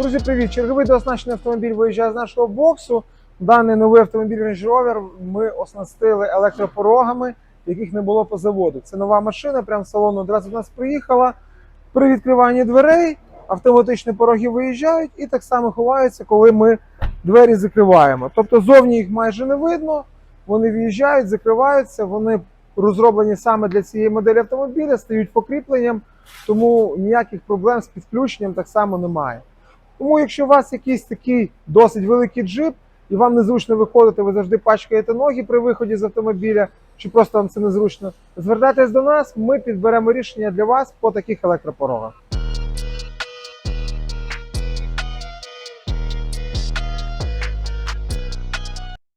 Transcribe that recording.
Друзі, привіт! Черговий дооснащений автомобіль виїжджає з нашого боксу. Даний новий автомобіль Range Rover ми оснастили електропорогами, яких не було по заводу. Це нова машина, прямо в салон одразу до нас приїхала. При відкриванні дверей автоматичні пороги виїжджають і так само ховаються, коли ми двері закриваємо. Тобто зовні їх майже не видно, вони в'їжджають, закриваються, вони розроблені саме для цієї моделі автомобіля, стають покріпленням, тому ніяких проблем з підключенням так само немає. Тому, якщо у вас якийсь такий досить великий джип, і вам незручно виходити, ви завжди пачкаєте ноги при виході з автомобіля, чи просто вам це незручно, звертайтесь до нас, ми підберемо рішення для вас по таких електропорогах.